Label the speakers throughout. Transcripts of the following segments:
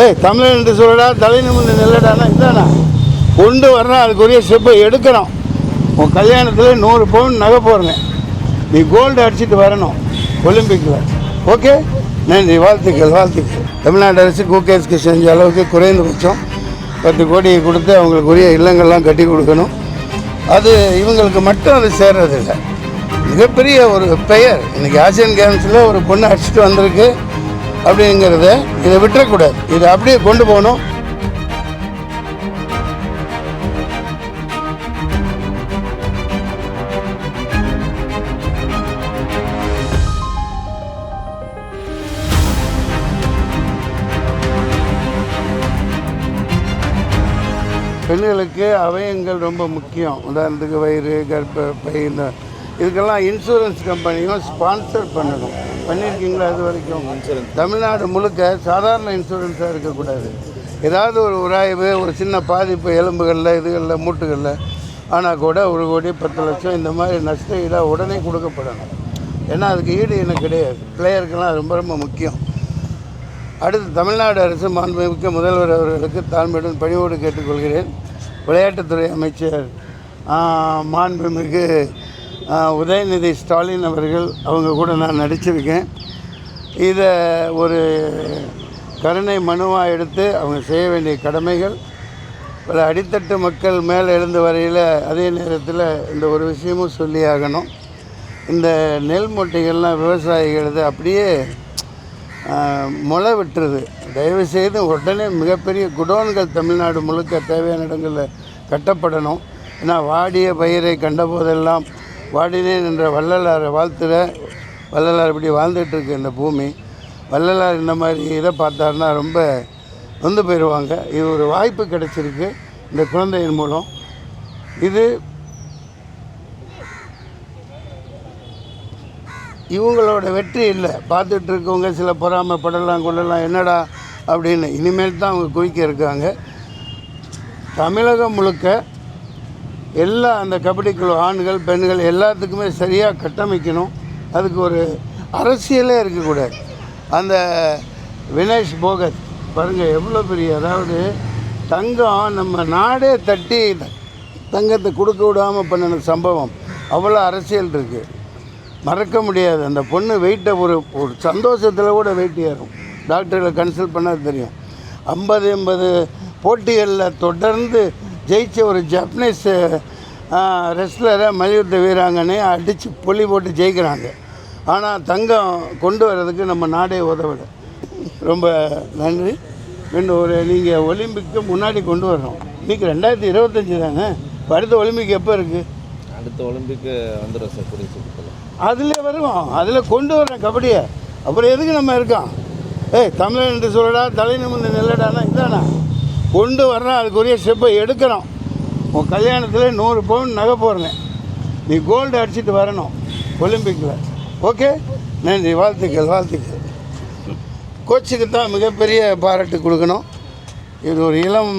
Speaker 1: ஏய் தமிழன் என்று சொல்லடா தலை நிமிர்ந்து நில்லடானா இதானா கொண்டு வரணும் அதுக்குரிய ஸ்டெப்பை எடுக்கணும். உன் கல்யாணத்தில் நூறு பவுன் நகை போடுறேன். நீ கோல்டு அடிச்சிட்டு வரணும் ஒலிம்பிக்கில் ஓகே நன்றி வாழ்த்துக்கள் வாழ்த்துக்கள். தமிழ்நாடு அரசு கூகேஸ்க்கு செஞ்ச அளவுக்கு குறைந்தபட்சம் பத்து கோடியை கொடுத்து அவங்களுக்குரிய இல்லங்கள்லாம் கட்டி கொடுக்கணும். அது இவங்களுக்கு மட்டும் அது சேர்றதில்லை. மிகப்பெரிய ஒரு பெயர். இன்றைக்கி ஆசியன் கேம்ஸில் ஒரு பொண்ணு அடிச்சுட்டு வந்திருக்கு. அப்படிங்கிறத இதை விட்டுறக்கூடாது. இதை அப்படியே கொண்டு போகணும். பெண்களுக்கு அவயங்கள் ரொம்ப முக்கியம். உதாரணத்துக்கு வயிறு கர்ப்பப்பை இந்த இதுக்கெல்லாம் இன்சூரன்ஸ் கம்பெனியும் ஸ்பான்சர் பண்ணணும். பண்ணியிருக்கீங்களா இது வரைக்கும்? தமிழ்நாடு முழுக்க சாதாரண இன்சூரன்ஸாக இருக்கக்கூடாது. ஏதாவது ஒரு உராய்வு ஒரு சின்ன பாதிப்பு எலும்புகளில் இதுகளில் மூட்டுகளில் ஆனால் கூட ஒரு கோடி பத்து லட்சம் இந்த மாதிரி நஷ்ட ஈடாக உடனே கொடுக்கப்படணும். ஏன்னா அதுக்கு ஈடு எனக்கு கிடையாது. பிளேயருக்கெல்லாம் ரொம்ப ரொம்ப முக்கியம். அடுத்து தமிழ்நாடு அரசு மாண்புமிக்க முதல்வர் அவர்களுக்கு தாழ்மையுடன் பணிவோடு கேட்டுக்கொள்கிறேன். விளையாட்டுத்துறை அமைச்சர் மாண்புமிகு உதயநிதி ஸ்டாலின் அவர்கள் அவங்க கூட நான் நடிச்சிருக்கேன். இதை ஒரு கருணை மனுவாக எடுத்து அவங்க செய்ய வேண்டிய கடமைகள் பல அடித்தட்டு மக்கள் மேலே எழுந்து வரையில் அதே நேரத்தில் இந்த ஒரு விஷயமும் சொல்லி ஆகணும். இந்த நெல் மூட்டைகள்லாம் விவசாயிகளது அப்படியே முளை விட்டுருது. தயவுசெய்து உடனே மிகப்பெரிய குடோன்கள் தமிழ்நாடு முழுக்க தேவையான இடங்களில் கட்டப்படணும். ஏன்னா வாடிய பயிரை கண்டபோதெல்லாம் வாடினேன் என்ற வள்ளலாரை வாழ்த்துற வள்ளலார் இப்படி வாழ்ந்துட்டுருக்கு இந்த பூமி. வள்ளலார் இந்த மாதிரி இதை பார்த்தாருன்னா ரொம்ப வந்து போயிடுவாங்க. இது ஒரு வாய்ப்பு கிடைச்சிருக்கு இந்த குழந்தையின் மூலம். இது இவங்களோட வெற்றி இல்லை. பார்த்துட்டு இருக்கவங்க சில பொறாமைப்படலாம் கொள்ளலாம் என்னடா அப்படின்னு இனிமேல் தான் அவங்க குவிக்க இருக்காங்க. தமிழகம் முழுக்க எல்லா அந்த கபடி குழு ஆண்கள் பெண்கள் எல்லாத்துக்குமே சரியாக கட்டமைக்கணும். அதுக்கு ஒரு அரசியலே இருக்கக்கூடாது. அந்த வினேஷ் போகத் பாருங்கள் எவ்வளோ பெரிய அதாவது தங்கம் நம்ம நாடே தட்டி தங்கத்தை கொடுக்க விடாமல் பண்ணின சம்பவம். அவ்வளோ அரசியல் இருக்குது மறக்க முடியாது. அந்த பொண்ணு வெயிட்டை ஒரு ஒரு சந்தோஷத்தில் கூட வெயிட் ஏறும். டாக்டர்களை கன்சல்ட் பண்ணால் தெரியும். ஐம்பது எண்பது போட்டிகளில் தொடர்ந்து ஜெயிச்ச ஒரு ஜப்பனீஸ் ரெஸ்லரை மல்யுத்த வீராங்கனை அடித்து பொலி போட்டு ஜெயிக்கிறாங்க. ஆனால் தங்கம் கொண்டு வர்றதுக்கு நம்ம நாடே உதவலை. ரொம்ப நன்றி. இன்னும் ஒரு நீங்கள் ஒலிம்பிக்கு முன்னாடி கொண்டு வரணும். இன்றைக்கி ரெண்டாயிரத்தி இருபத்தஞ்சி தானே? இப்ப அடுத்த ஒலிம்பிக் எப்போ இருக்குது
Speaker 2: அடுத்த ஒலிம்பிக்கு வந்துடும் சார் கூடிய சீக்கிரத்தில்
Speaker 1: அதில் வருவோம். அதில் கொண்டு வரேன் கபடியை. அப்புறம் எதுக்கு நம்ம இருக்கோம் ஏய் தமிழன் என்று சொல்லடா தலை நிமிர்ந்து நில்லடானா இதானா? கொண்டு வரணும் அதுக்குரிய ஸ்டெப்பை எடுக்கணும். உன் கல்யாணத்தில் நூறு பவுன் நகை போடுறேன் நீ கோல்டு அடிச்சிட்டு வரணும் ஒலிம்பிக்கில் ஓகே நன்றி வாழ்த்துக்கள் வாழ்த்துக்கள். கோச்சுக்கு தான் மிகப்பெரிய பாராட்டு கொடுக்கணும். இது ஒரு இளம்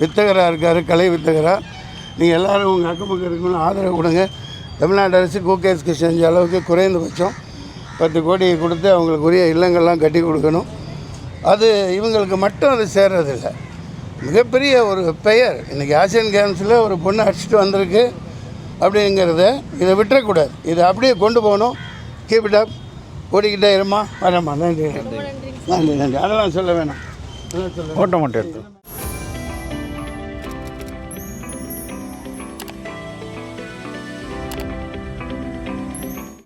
Speaker 1: வித்தகராக இருக்கார் கலை வித்தகராக நீங்கள் எல்லாரும் உங்கள் அக்கம் பக்கம் இருக்கணும் ஆதரவு கொடுங்க. தமிழ்நாடு அரசு கூகேஸ்க்கு செஞ்ச அளவுக்கு குறைந்தபட்சம் பத்து கோடியை கொடுத்து அவங்களுக்கு உரிய இல்லங்கள்லாம் கட்டி கொடுக்கணும். அது இவங்களுக்கு மட்டும் அது சேர்றதில்லை. மிகப்பெரிய ஒரு பெயர். இன்றைக்கி ஆசியன் கேம்ஸில் ஒரு பொண்ணு அடிச்சுட்டு வந்திருக்கு அப்படிங்கிறத இதை விட்டுறக்கூடாது. இதை அப்படியே கொண்டு போகணும். கீப் இட் அப் ஓடிக்கிட்டே இருமா. வரேம்மா. நன்றி. நன்றி நன்றி. அதெல்லாம் சொல்ல வேணாம் அதெல்லாம் சொல்ல வேணாம்.
Speaker 3: ஓட்ட மாட்டேன்.